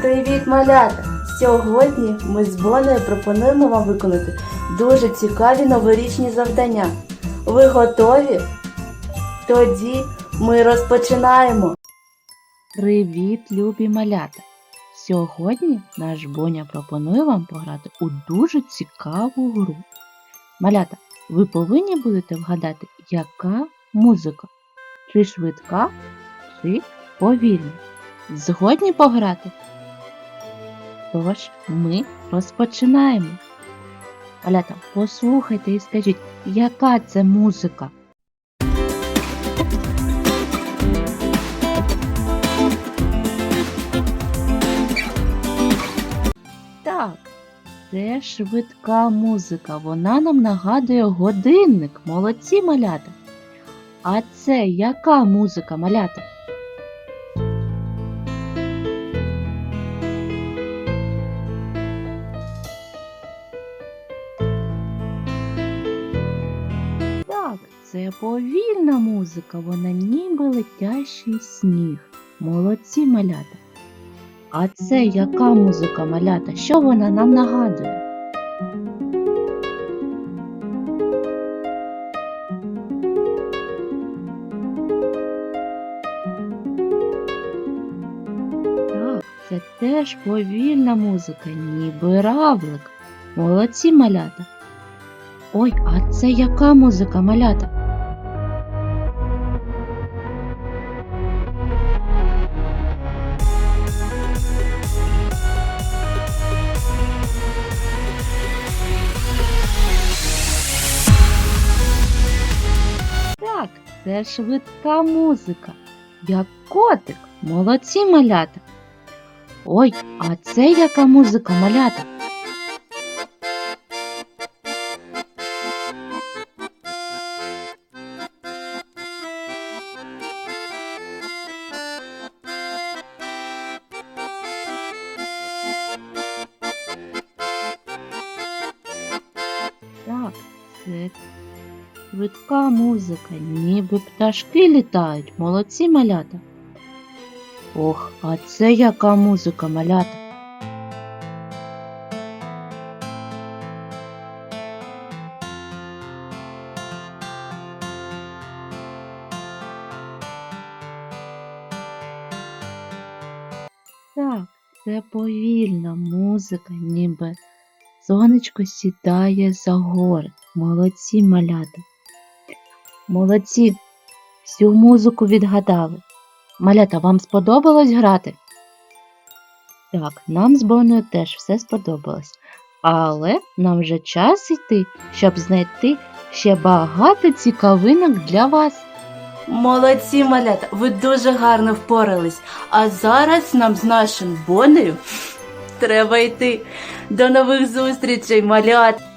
Привіт, малята! Сьогодні ми з Бонею пропонуємо вам виконати дуже цікаві новорічні завдання. Ви готові? Тоді ми розпочинаємо. Привіт, любі малята! Сьогодні наш Боня пропонує вам пограти у дуже цікаву гру. Малята, ви повинні будете вгадати, яка музика? Чи швидка, чи повільна? Згодні пограти? Тож ми розпочинаємо. Малята, послухайте і скажіть, яка це музика? Так, це швидка музика. Вона нам нагадує годинник. Молодці малята. А це яка музика, малята? Це повільна музика, вона ніби летящий сніг. Молодці малята. А це яка музика малята? Що вона нам нагадує? Так, це теж повільна музика, ніби равлик. Молодці малята. Ой, а це яка музика малята? Це швидка музика. Як котик. Молодці малята. Ой, а це яка музика малята? Так, це швидка музика, ніби пташки літають, молодці малята. Ох, а це яка музика, малята? Так, це повільна музика, ніби сонечко сідає за гори. Молодці малята. Молодці, всю музику відгадали. Малята, вам сподобалось грати? Так, нам з Боною теж все сподобалось. Але нам вже час йти, щоб знайти ще багато цікавинок для вас. Молодці, малята, ви дуже гарно впорались. А зараз нам з нашим Бонею треба йти. До нових зустрічей, малят!